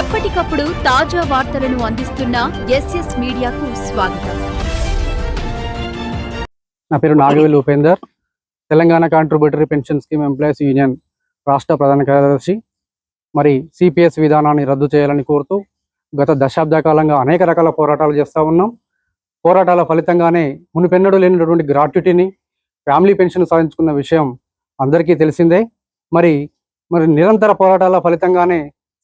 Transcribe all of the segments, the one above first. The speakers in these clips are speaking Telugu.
ఎప్పటికప్పుడు తాజా వార్తలను అందిస్తున్న ఎస్ఎస్ మీడియాకు స్వాగతం. నా పేరు Nagavelu Upender. Telangana contributory pension scheme employees union రాష్ట్ర ప్రధాన కార్యదర్శి. మరి సిపిఎస్ విధానాన్ని రద్దు చేయాలని కోరుతూ గత దశాబ్ద కాలంగా అనేక రకాల పోరాటాలు చేస్తూ ఉన్నాం. పోరాటాల ఫలితంగానే మునిపెన్నడూ లేనటువంటి గ్రాట్యుటీని ఫ్యామిలీ పెన్షన్ సాధించుకున్న విషయం అందరికీ తెలిసిందే. మరి మరి నిరంతర పోరాటాల ఫలితంగానే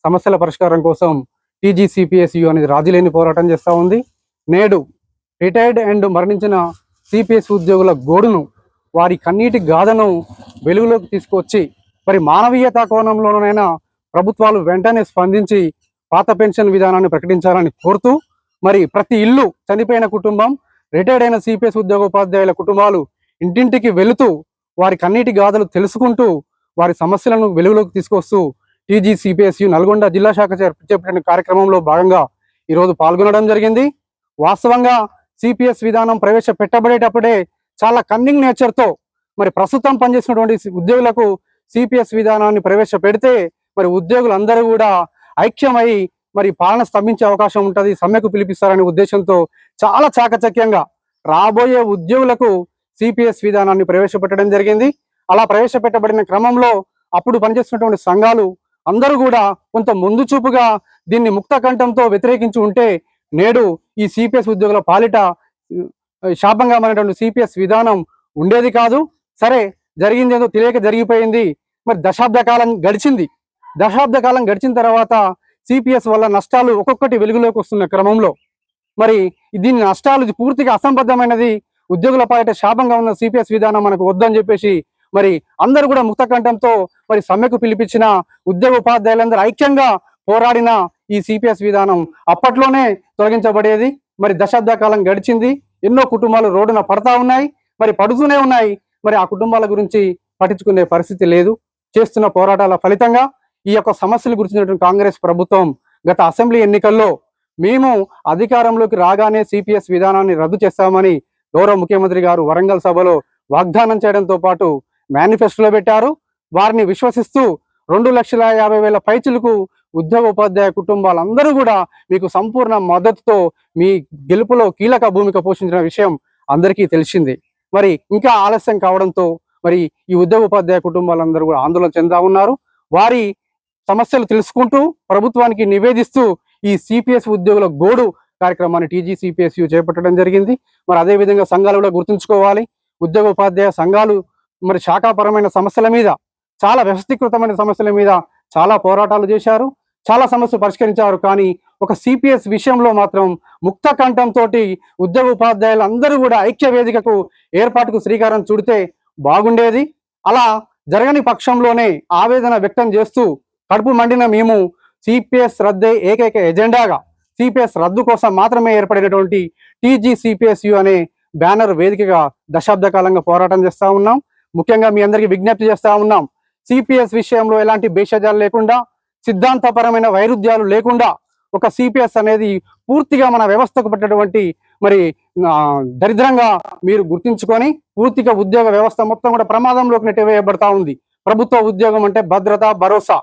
సమస్యల పరిష్కారం కోసం టీజీసీపీఎస్యు అనేది రాజీలేని పోరాటం చేస్తూ ఉంది. నేడు రిటైర్డ్ అండ్ మరణించిన సిపిఎస్ ఉద్యోగుల గోడును వారి కన్నీటి గాథను వెలుగులోకి తీసుకొచ్చి మరి మానవీయతా కోణంలోనైనా ప్రభుత్వాలు వెంటనే స్పందించి పాత పెన్షన్ విధానాన్ని ప్రకటించాలని కోరుతూ మరి ప్రతి ఇల్లు చనిపోయిన కుటుంబం రిటైర్డ్ అయిన సిపిఎస్ ఉద్యోగోపాధ్యాయుల కుటుంబాలు ఇంటింటికి వెళుతూ వారి కన్నీటి గాథలు తెలుసుకుంటూ వారి సమస్యలను వెలుగులోకి తీసుకొస్తూ టీజీసీపీఎస్యు నల్గొండ జిల్లా శాఖ చేపట్టిన కార్యక్రమంలో భాగంగా ఈరోజు పాల్గొనడం జరిగింది. వాస్తవంగా సిపిఎస్ విధానం ప్రవేశపెట్టబడేటప్పుడే చాలా కన్నింగ్ నేచర్తో మరి ప్రస్తుతం పనిచేసినటువంటి ఉద్యోగులకు సిపిఎస్ విధానాన్ని ప్రవేశపెడితే మరి ఉద్యోగులందరూ కూడా ఐక్యమై మరి పాలన స్తంభించే అవకాశం ఉంటుంది సమ్మెకు పిలిపిస్తారనే ఉద్దేశంతో చాలా చాకచక్యంగా రాబోయే ఉద్యోగులకు సిపిఎస్ విధానాన్ని ప్రవేశపెట్టడం జరిగింది. అలా ప్రవేశపెట్టబడిన క్రమంలో అప్పుడు పనిచేస్తున్నటువంటి సంఘాలు అందరూ కూడా కొంత ముందు చూపుగా దీన్ని ముక్త కంఠంతో వ్యతిరేకించి ఉంటే నేడు ఈ సిపిఎస్ ఉద్యోగుల పాలిట శాపంగా మారినటువంటి సిపిఎస్ విధానం ఉండేది కాదు. సరే జరిగింది ఏదో తెలియక జరిగిపోయింది. మరి దశాబ్ద కాలం గడిచింది. దశాబ్ద కాలం గడిచిన తర్వాత సిపిఎస్ వల్ల నష్టాలు ఒక్కొక్కటి వెలుగులోకి వస్తున్న క్రమంలో. మరి దీని నష్టాలు పూర్తిగా అసంబద్ధమైనది ఉద్యోగుల పాలిట శాపంగా ఉన్న సిపిఎస్ విధానం మనకు వద్దని చెప్పేసి మరి అందరూ కూడా ముక్తకంఠంతో మరి సమ్మెకు పిలిపించిన ఉద్యోగ ఉపాధ్యాయులందరూ ఐక్యంగా పోరాడిన ఈ సిపిఎస్ విధానం అప్పట్లోనే తొలగించబడేది. మరి దశాబ్ద కాలం గడిచింది. ఎన్నో కుటుంబాలు రోడ్డున పడతా ఉన్నాయి. మరి పడుతూనే ఉన్నాయి. మరి ఆ కుటుంబాల గురించి పట్టించుకునే పరిస్థితి లేదు. చేస్తున్న పోరాటాల ఫలితంగా ఈ యొక్క సమస్యలు గురించినటువంటి కాంగ్రెస్ ప్రభుత్వం గత అసెంబ్లీ ఎన్నికల్లో మేము అధికారంలోకి రాగానే సిపిఎస్ విధానాన్ని రద్దు చేస్తామని గౌరవ ముఖ్యమంత్రి గారు వరంగల్ సభలో వాగ్దానం చేయడంతో పాటు మేనిఫెస్టోలో పెట్టారు. వారిని విశ్వసిస్తూ రెండు లక్షల యాభై వేల పైచులకు ఉద్యోగ ఉపాధ్యాయ కుటుంబాలందరూ కూడా మీకు సంపూర్ణ మద్దతుతో మీ గెలుపులో కీలక భూమిక పోషించిన విషయం అందరికీ తెలిసింది. మరి ఇంకా ఆలస్యం కావడంతో మరి ఈ ఉద్యోగ ఉపాధ్యాయ కుటుంబాలందరూ కూడా ఆందోళన చెందా ఉన్నారు. వారి సమస్యలు తెలుసుకుంటూ ప్రభుత్వానికి నివేదిస్తూ ఈ సిపిఎస్ ఉద్యోగుల గోడు కార్యక్రమాన్ని టీజీసీపీఎస్యు చేపట్టడం జరిగింది. మరి అదే విధంగా సంఘాలు కూడా గుర్తుంచుకోవాలి. ఉద్యోగ ఉపాధ్యాయ సంఘాలు మరి శాఖాపరమైన సమస్యల మీద చాలా వ్యవస్థీకృతమైన సమస్యల మీద చాలా పోరాటాలు చేశారు చాలా సమస్యలు పరిష్కరించారు. కానీ ఒక సిపిఎస్ విషయంలో మాత్రం ముక్త కంఠంతో ఉద్యోగ ఉపాధ్యాయులు అందరూ కూడా ఐక్య వేదికకు ఏర్పాటుకు శ్రీకారం చుడితే బాగుండేది. అలా జరగని పక్షంలోనే ఆవేదన వ్యక్తం చేస్తూ కడుపు మండిన మేము సిపిఎస్ రద్దే ఏకైక ఎజెండాగా సిపిఎస్ రద్దు కోసం మాత్రమే ఏర్పడినటువంటి టీజీ సిపిఎస్యు అనే బ్యానర్ వేదికగా దశాబ్ద కాలంగా పోరాటం చేస్తూ ఉన్నాం. ముఖ్యంగా మీ అందరికీ విజ్ఞప్తి చేస్తా ఉన్నాం. సిపిఎస్ విషయంలో ఎలాంటి భేషజాలు లేకుండా సిద్ధాంతపరమైన వైరుధ్యాలు లేకుండా ఒక సిపిఎస్ అనేది పూర్తిగా మన వ్యవస్థకు పట్టినటువంటి మరి దరిద్రంగా మీరు గుర్తించుకొని పూర్తిగా ఉద్యోగ వ్యవస్థ మొత్తం కూడా ప్రమాదంలోకి నెట్టివేయబడతా ఉంది. ప్రభుత్వ ఉద్యోగం అంటే భద్రత భరోసా.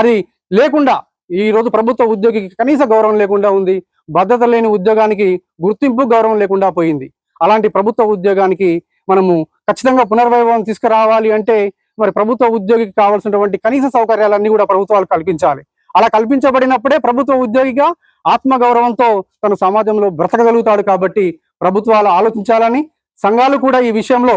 అది లేకుండా ఈ రోజు ప్రభుత్వ ఉద్యోగికి కనీస గౌరవం లేకుండా ఉంది. భద్రత లేని ఉద్యోగానికి గుర్తింపు గౌరవం లేకుండా పోయింది. అలాంటి ప్రభుత్వ ఉద్యోగానికి మనము ఖచ్చితంగా పునర్వైభవం తీసుకురావాలి అంటే మరి ప్రభుత్వ ఉద్యోగికి కావాల్సినటువంటి కనీస సౌకర్యాలన్నీ కూడా ప్రభుత్వాలు కల్పించాలి. అలా కల్పించబడినప్పుడే ప్రభుత్వ ఉద్యోగిగా ఆత్మగౌరవంతో తన సమాజంలో బ్రతకగలుగుతాడు కాబట్టి ప్రభుత్వాలు ఆలోచించాలని సంఘాలు కూడా ఈ విషయంలో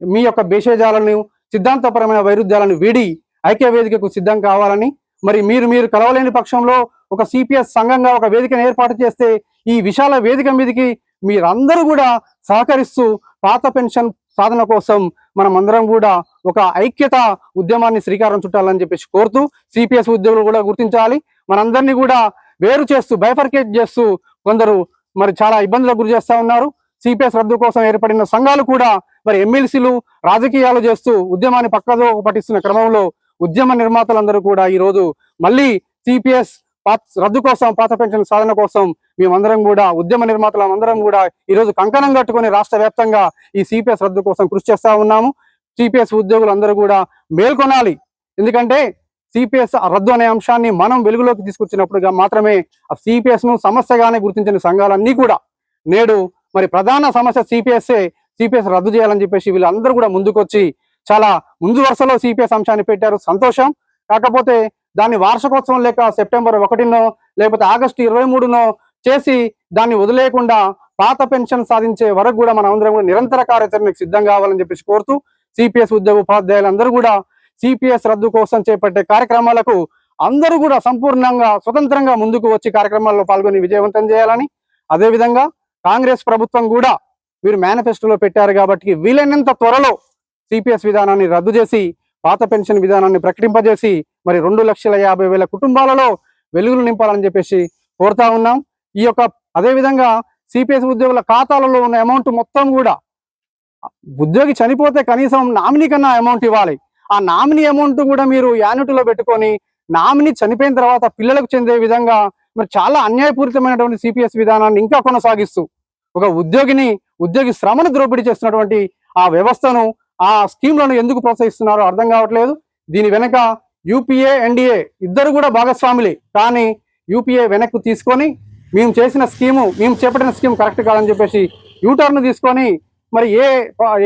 మీ యొక్క భేషజాలను సిద్ధాంతపరమైన వైరుధ్యాలను వీడి ఐక్య వేదికకు సిద్ధం కావాలని మరి మీరు మీరు కలవలేని పక్షంలో ఒక సిపిఎస్ సంఘంగా ఒక వేదికను ఏర్పాటు చేస్తే ఈ విశాల వేదిక మీదకి మీరందరూ కూడా సహకరిస్తూ పాత పెన్షన్ సాధన కోసం మనం అందరం కూడా ఒక ఐక్యత ఉద్యమాన్ని శ్రీకారం చుట్టాలని చెప్పేసి కోరుతూ సిపిఎస్ ఉద్యోగులు కూడా గుర్తించాలి. మనందరినీ కూడా వేరు చేస్తూ బైఫర్కేట్ చేస్తూ కొందరు మరి చాలా ఇబ్బందులకు గురి చేస్తా ఉన్నారు. సిపిఎస్ రద్దు కోసం ఏర్పడిన సంఘాలు కూడా మరి ఎమ్మెల్సీలు రాజకీయాలు చేస్తూ ఉద్యమాన్ని పక్కదో పటిస్తున్న క్రమంలో ఉద్యమ నిర్మాతలందరూ కూడా ఈ రోజు మళ్ళీ సిపిఎస్ రద్దు కోసం పాత పెన్షన్ సాధన కోసం మేమందరం కూడా ఉద్యమ నిర్మాతలం అందరం కూడా ఈ రోజు కంకణం కట్టుకొని రాష్ట్ర వ్యాప్తంగా ఈ సిపిఎస్ రద్దు కోసం కృషి చేస్తా ఉన్నాము. సిపిఎస్ ఉద్యోగులు అందరూ కూడా మేల్కొనాలి. ఎందుకంటే సిపిఎస్ రద్దు అనే అంశాన్ని మనం వెలుగులోకి తీసుకొచ్చినప్పుడుగా మాత్రమే ఆ ను సమస్యగానే గుర్తించిన సంఘాలన్నీ కూడా. నేడు మరి ప్రధాన సమస్య సిపిఎస్ఏ సిపిఎస్ రద్దు చేయాలని చెప్పేసి వీళ్ళందరూ కూడా ముందుకొచ్చి చాలా ముందు వరుసలో సిపిఎస్ అంశాన్ని పెట్టారు. సంతోషం. కాకపోతే దాన్ని వార్షికోత్సవం లేక సెప్టెంబర్ ఒకటినో లేకపోతే ఆగస్టు ఇరవై మూడునో చేసి దాన్ని వదిలేయకుండా పాత పెన్షన్ సాధించే వరకు కూడా మన అందరం కూడా నిరంతర కార్యాచరణకు సిద్ధం కావాలని చెప్పేసి కోరుతూ సిపిఎస్ ఉద్యోగ ఉపాధ్యాయులందరూ కూడా సిపిఎస్ రద్దు కోసం చేపట్టే కార్యక్రమాలకు అందరూ కూడా సంపూర్ణంగా స్వతంత్రంగా ముందుకు వచ్చి కార్యక్రమాల్లో పాల్గొని విజయవంతం చేయాలని అదేవిధంగా కాంగ్రెస్ ప్రభుత్వం కూడా వీరు మేనిఫెస్టోలో పెట్టారు కాబట్టి వీలైనంత త్వరలో సిపిఎస్ విధానాన్ని రద్దు చేసి పాత పెన్షన్ విధానాన్ని ప్రకటింపజేసి మరి రెండు లక్షల యాభై వేల కుటుంబాలలో వెలుగులు నింపాలని చెప్పేసి కోరుతా ఉన్నాం. ఈ యొక్క అదేవిధంగా సిపిఎస్ ఉద్యోగుల ఖాతాలలో ఉన్న అమౌంట్ మొత్తం కూడా ఉద్యోగి చనిపోతే కనీసం నామినీ కన్నా అమౌంట్ ఇవ్వాలి. ఆ నామినీ అమౌంట్ కూడా మీరు యాన్యుటీలో పెట్టుకొని నామినీ చనిపోయిన తర్వాత పిల్లలకు చెందే విధంగా మరి చాలా అన్యాయపూరితమైనటువంటి సిపిఎస్ విధానాన్ని ఇంకా కొనసాగిస్తూ ఒక ఉద్యోగిని ఉద్యోగి శ్రమను ద్రోపిడీ చేస్తున్నటువంటి ఆ వ్యవస్థను ఆ స్కీమ్లను ఎందుకు ప్రోత్సహిస్తున్నారో అర్థం కావట్లేదు. దీని వెనక యూపీఏ ఎన్డీఏ ఇద్దరు కూడా భాగస్వాములే. కానీ యూపీఏ వెనక్కు తీసుకొని మేము చేసిన స్కీము మేము చేపట్టిన స్కీమ్ కరెక్ట్ కాదని చెప్పేసి యూటర్న్ తీసుకొని మరి ఏ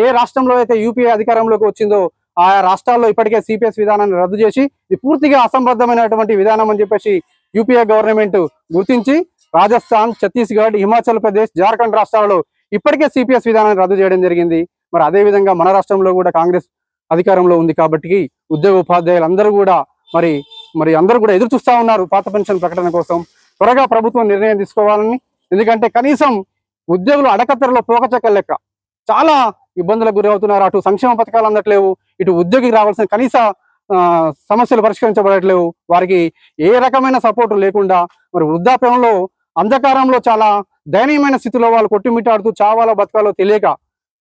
ఏ రాష్ట్రంలో అయితే యూపీఏ అధికారంలోకి వచ్చిందో ఆ రాష్ట్రాల్లో ఇప్పటికే సిపిఎస్ విధానాన్ని రద్దు చేసి ఇది పూర్తిగా అసంబద్ధమైనటువంటి విధానం అని చెప్పేసి యూపీఏ గవర్నమెంట్ గుర్తించి రాజస్థాన్ ఛత్తీస్గఢ్ హిమాచల్ ప్రదేశ్ జార్ఖండ్ రాష్ట్రాల్లో ఇప్పటికే సిపిఎస్ విధానాన్ని రద్దు చేయడం జరిగింది. మరి అదే విధంగా మన రాష్ట్రంలో కూడా కాంగ్రెస్ అధికారంలో ఉంది కాబట్టి ఉద్యోగ ఉపాధ్యాయులు అందరూ కూడా మరి మరి అందరూ కూడా ఎదురు చూస్తా ఉన్నారు పాత పెన్షన్ ప్రకటన కోసం. త్వరగా ప్రభుత్వం నిర్ణయం తీసుకోవాలని. ఎందుకంటే కనీసం ఉద్యోగులు అడకత్తెరలో పోకచక్క లెక్క చాలా ఇబ్బందులకు గురి అవుతున్నారు అటు సంక్షేమ పథకాలు అందట్లేవు. ఇటు ఉద్యోగికి రావాల్సిన కనీస సమస్యలు పరిష్కరించబడట్లేవు. వారికి ఏ రకమైన సపోర్ట్ లేకుండా మరి వృద్ధాప్యంలో అంధకారంలో చాలా దయనీయమైన స్థితిలో వాళ్ళు కొట్టుమిట్టాడుతూ చావాలో బతకాలో తెలియక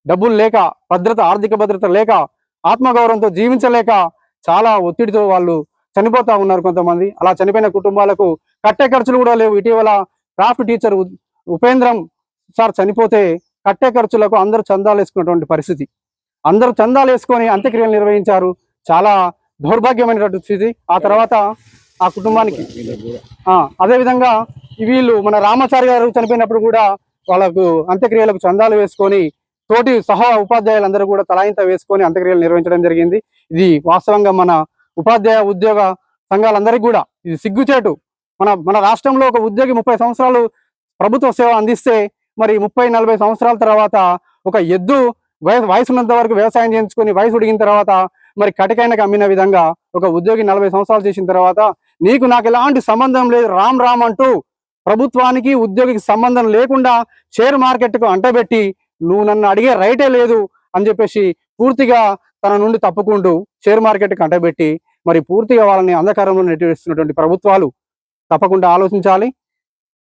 డబ్బులు లేక భద్రత ఆర్థిక భద్రత లేక ఆత్మగౌరవంతో జీవించలేక చాలా ఒత్తిడితో వాళ్ళు చనిపోతా ఉన్నారు కొంతమంది. అలా చనిపోయిన కుటుంబాలకు కట్టే ఖర్చులు కూడా లేవు. ఇటీవల క్రాఫ్ట్ టీచర్ ఉపేంద్రం సార్ చనిపోతే కట్టే ఖర్చులకు అందరూ చందాలు వేసుకున్నటువంటి పరిస్థితి. అందరూ చందాలు వేసుకొని అంత్యక్రియలు నిర్వహించారు. చాలా దౌర్భాగ్యమైనటువంటి స్థితి. ఆ తర్వాత ఆ కుటుంబానికి అదేవిధంగా వీళ్ళు మన రామాచారి గారు చనిపోయినప్పుడు కూడా వాళ్ళకు అంత్యక్రియలకు చందాలు వేసుకొని తోటి సహా ఉపాధ్యాయులందరూ కూడా తలాయింత వేసుకొని అంత్యక్రియలు నిర్వహించడం జరిగింది. ఇది వాస్తవంగా మన ఉపాధ్యాయ ఉద్యోగ సంఘాలందరికీ కూడా ఇది సిగ్గుచేటు. మన మన రాష్ట్రంలో ఒక ఉద్యోగి ముప్పై సంవత్సరాలు ప్రభుత్వ సేవ అందిస్తే మరి ముప్పై నలభై సంవత్సరాల తర్వాత ఒక ఎద్దు వయసు వయసు ఉన్నంత వరకు వ్యవసాయం చేయించుకొని వయసు ఉడిగిన తర్వాత మరి కటికైనకి అమ్మిన విధంగా ఒక ఉద్యోగి నలభై సంవత్సరాలు చేసిన తర్వాత నీకు నాకు ఎలాంటి సంబంధం లేదు రామ్ రామ్ అంటూ ప్రభుత్వానికి ఉద్యోగికి సంబంధం లేకుండా షేర్ మార్కెట్కు అంటబెట్టి నువ్వు నన్ను అడిగే రైటే లేదు అని చెప్పేసి పూర్తిగా తన నుండి తప్పుకుంటూ షేర్ మార్కెట్ కంటబెట్టి మరి పూర్తిగా వాళ్ళని అంధకారంలో నెట్టివేస్తున్నటువంటి ప్రభుత్వాలు తప్పకుండా ఆలోచించాలి.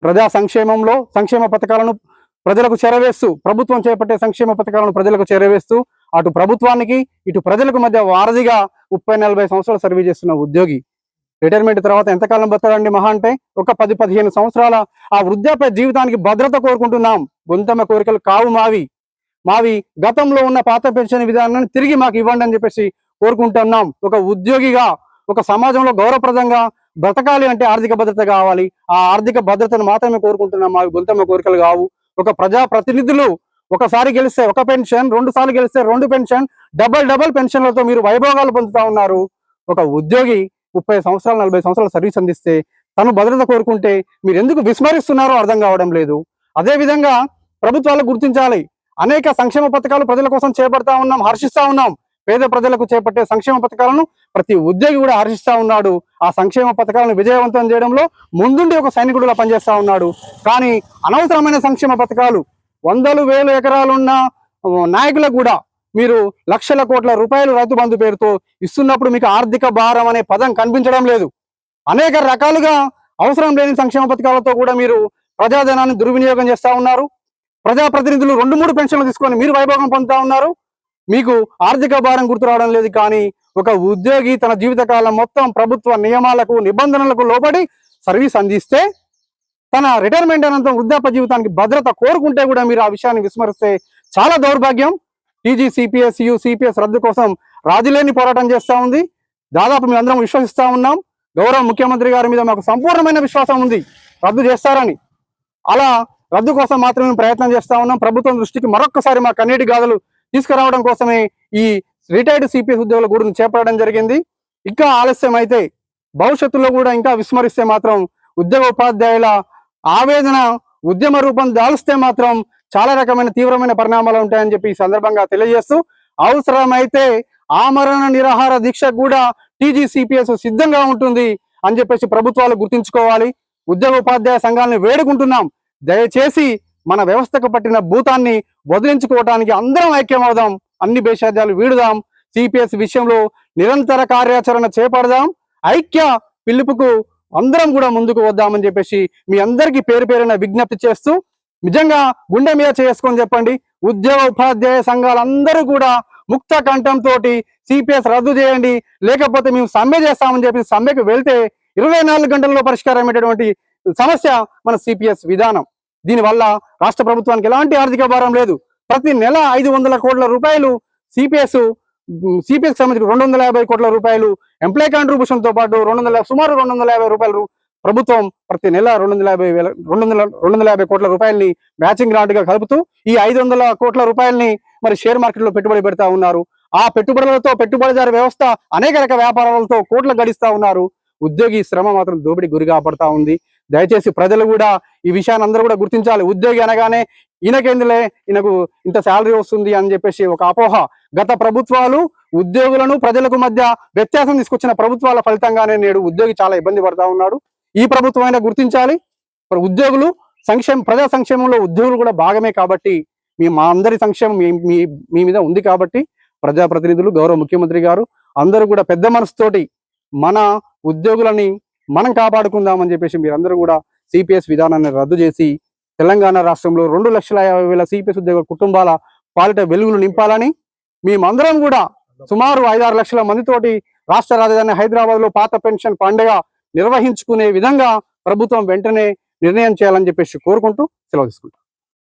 ప్రజా సంక్షేమంలో సంక్షేమ పథకాలను ప్రజలకు చేరవేస్తూ ప్రభుత్వం చేపట్టే సంక్షేమ పథకాలను ప్రజలకు చేరవేస్తూ అటు ప్రభుత్వానికి ఇటు ప్రజలకు మధ్య వారధిగా ముప్పై నలభై సంవత్సరాలు సర్వీస్ చేస్తున్న ఉద్యోగి. రిటైర్మెంట్ తర్వాత ఎంతకాలం బతకండి మహా అంటే ఒక పది పదిహేను సంవత్సరాల ఆ వృద్ధాప్య జీవితానికి భద్రత కోరుకుంటున్నాం. గొంతమ్మ కోరికలు కావు మావి. మావి గతంలో ఉన్న పాత పెన్షన్ విధానాన్ని తిరిగి మాకు ఇవ్వండి అని చెప్పేసి కోరుకుంటున్నాం. ఒక ఉద్యోగిగా ఒక సమాజంలో గౌరవప్రదంగా బ్రతకాలి అంటే ఆర్థిక భద్రత కావాలి. ఆ ఆర్థిక భద్రతను మాత్రమే కోరుకుంటున్నాం. మావి గొంతమ్మ కోరికలు కావు. ఒక ప్రజా ప్రతినిధులు ఒకసారి గెలిస్తే ఒక పెన్షన్ రెండు సార్లు గెలిస్తే రెండు పెన్షన్ డబల్ డబల్ పెన్షన్లతో మీరు వైభోగాలు పొందుతా ఉన్నారు. ఒక ఉద్యోగి ముప్పై సంవత్సరాలు నలభై సంవత్సరాలు సర్వీస్ అందిస్తే తను భద్రత కోరుకుంటే మీరు ఎందుకు విస్మరిస్తున్నారో అర్థం కావడం లేదు. అదేవిధంగా ప్రభుత్వాలు గుర్తించాలి. అనేక సంక్షేమ పథకాలు ప్రజల కోసం చేపడతా ఉన్నాం హర్షిస్తా ఉన్నాం. పేద ప్రజలకు చేపట్టే సంక్షేమ పథకాలను ప్రతి ఉద్యోగి కూడా హర్షిస్తా ఉన్నాడు. ఆ సంక్షేమ పథకాలను విజయవంతం చేయడంలో ముందుండి ఒక సైనికుడులా పనిచేస్తా ఉన్నాడు. కానీ అనవసరమైన సంక్షేమ పథకాలు వందలు వేలు ఎకరాలున్న నాయకులకు కూడా మీరు లక్షల కోట్ల రూపాయలు రైతు బంధు పేరుతో ఇస్తున్నప్పుడు మీకు ఆర్థిక భారం అనే పదం కనిపించడం లేదు. అనేక రకాలుగా అవసరం లేని సంక్షేమ పథకాలతో కూడా మీరు ప్రజాధనాన్ని దుర్వినియోగం చేస్తూ ఉన్నారు. ప్రజాప్రతినిధులు రెండు మూడు పెన్షన్లు తీసుకొని మీరు వైభోగం పొందుతా ఉన్నారు. మీకు ఆర్థిక భారం గుర్తు రావడం లేదు కానీ ఒక ఉద్యోగి తన జీవితకాలం మొత్తం ప్రభుత్వ నియమాలకు నిబంధనలకు లోబడి సర్వీస్ అందిస్తే తన రిటైర్మెంట్ అనంతరం వృద్ధాప్య జీవితానికి భద్రత కోరుకుంటే కూడా మీరు ఆ విషయాన్ని విస్మరిస్తే చాలా దౌర్భాగ్యం. టీజీ సిపిఎస్ యు సిపిఎస్ రద్దు కోసం రాజులేని పోరాటం చేస్తూ ఉంది. దాదాపు మేము అందరం విశ్వసిస్తూ ఉన్నాం. గౌరవ ముఖ్యమంత్రి గారి మీద మాకు సంపూర్ణమైన విశ్వాసం ఉంది. రద్దు చేస్తారని. అలా రద్దు కోసం మాత్రమే ప్రయత్నం చేస్తా ఉన్నాం. ప్రభుత్వం దృష్టికి మరొకసారి మా కన్నీటి గాథలు తీసుకురావడం కోసమే ఈ రిటైర్డ్ సిపిఎస్ ఉద్యోగుల గూడును చేపట్టడం జరిగింది. ఇంకా ఆలస్యం అయితే భవిష్యత్తులో కూడా ఇంకా విస్మరిస్తే మాత్రం ఉద్యోగ ఉపాధ్యాయుల ఆవేదన ఉద్యమ రూపం దాల్స్తే మాత్రం చాలా రకమైన తీవ్రమైన పరిణామాలు ఉంటాయని చెప్పి ఈ సందర్భంగా తెలియజేస్తూ అవసరమైతే ఆమరణ నిరాహార దీక్ష కూడా టీజీసీపీఎస్ సిద్ధంగా ఉంటుంది అని చెప్పేసి ప్రభుత్వాలు గుర్తించుకోవాలి. ఉద్యోగ ఉపాధ్యాయ సంఘాలను వేడుకుంటున్నాం. దయచేసి మన వ్యవస్థకు పట్టిన భూతాన్ని వదిలించుకోవటానికి అందరం ఐక్యమవుదాం. అన్ని భేషాద్యాలు వీడుదాం. సిపిఎస్ విషయంలో నిరంతర కార్యాచరణ చేపడదాం. ఐక్య పిలుపుకు అందరం కూడా ముందుకు వద్దామని చెప్పేసి మీ అందరికీ పేరు పేరున విజ్ఞప్తి చేస్తూ నిజంగా గుండె మీద చేసుకొని చెప్పండి. ఉద్యోగ ఉపాధ్యాయ సంఘాలందరూ కూడా ముక్త కంఠంతో సిపిఎస్ రద్దు చేయండి. లేకపోతే మేము సమ్మె చేస్తామని చెప్పి సమ్మెకు వెళ్తే ఇరవై నాలుగు గంటల్లో పరిష్కారమైనటువంటి సమస్య మన సిపిఎస్ విధానం. దీనివల్ల రాష్ట్ర ప్రభుత్వానికి ఎలాంటి ఆర్థిక భారం లేదు. ప్రతి నెల ఐదు వందల కోట్ల రూపాయలు సిపిఎస్ సిపిఎస్ సంబంధించి రెండు వందల యాభై కోట్ల రూపాయలు ఎంప్లాయ్ కాంట్రిబ్యూషన్తో పాటు రెండు వందల సుమారు రెండు వందల యాభై రూపాయలు ప్రభుత్వం ప్రతి నెల రెండు వందల యాభై వేల రెండు వందల రెండు వందల యాభై కోట్ల రూపాయలని మ్యాచింగ్ గ్రాంట్గా కలుపుతూ ఈ ఐదు వందల కోట్ల రూపాయలని మరి షేర్ మార్కెట్లో పెట్టుబడి పెడతా ఉన్నారు. ఆ పెట్టుబడులతో పెట్టుబడిదారు వ్యవస్థ అనేక రకాల వ్యాపారాలతో కోట్లు గడిస్తా ఉన్నారు. ఉద్యోగి శ్రమ మాత్రం దోపిడి గురిగా పడతా ఉంది. దయచేసి ప్రజలు కూడా ఈ విషయాన్ని అందరూ కూడా గుర్తించాలి. ఉద్యోగి అనగానే ఈయనకేందులే? ఈయనకు ఇంత శాలరీ వస్తుంది అని చెప్పేసి ఒక అపోహ. గత ప్రభుత్వాలు ఉద్యోగులను ప్రజలకు మధ్య వ్యత్యాసం తీసుకొచ్చిన ప్రభుత్వాల ఫలితంగానే నేడు ఉద్యోగి చాలా ఇబ్బంది పడతా ఉన్నాడు. ఈ ప్రభుత్వం అయినా గుర్తించాలి. ఉద్యోగులు సంక్షేమ ప్రజా సంక్షేమంలో ఉద్యోగులు కూడా భాగమే కాబట్టి మీ మా అందరి సంక్షేమం మీ మీ మీ మీద ఉంది కాబట్టి ప్రజాప్రతినిధులు గౌరవ ముఖ్యమంత్రి గారు అందరూ కూడా పెద్ద మనసుతోటి మన ఉద్యోగులని మనం కాపాడుకుందామని చెప్పేసి మీరందరూ కూడా సిపిఎస్ విధానాన్ని రద్దు చేసి తెలంగాణ రాష్ట్రంలో రెండు లక్షల యాభై వేల సిపిఎస్ ఉద్యోగ కుటుంబాల పాలిట వెలుగులు నింపాలని మేమందరం కూడా సుమారు ఐదారు లక్షల మందితోటి రాష్ట్ర రాజధాని హైదరాబాద్లో పాత పెన్షన్ పండుగ నిర్వహించుకునే విధంగా ప్రభుత్వం వెంటనే నిర్ణయం చేయాలని చెప్పేసి కోరుకుంటూ సెలవు తీసుకుంటాం